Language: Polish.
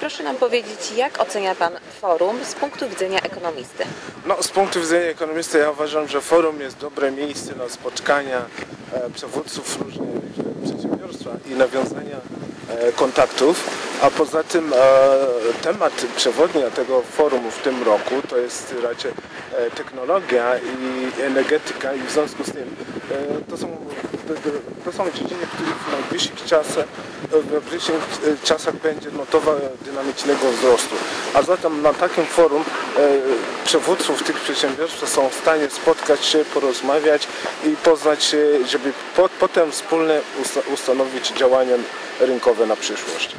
Proszę nam powiedzieć, jak ocenia Pan forum z punktu widzenia ekonomisty? No, z punktu widzenia ekonomisty ja uważam, że forum jest dobre miejsce na spotkania e, przywódców różnych e, przedsiębiorstwa i nawiązania e, kontaktów, a poza tym e, temat przewodnia tego forum w tym roku to jest raczej e, technologia i energetyka i w związku z tym e, to są to, są dziedziny, które w najbliższych czasach, w najbliższych czasach będzie notowa dynamicznego wzrostu. A zatem na takim forum przywódców tych przedsiębiorstw są w stanie spotkać się, porozmawiać i poznać się, żeby po, potem wspólnie usta- ustanowić działania rynkowe na przyszłość.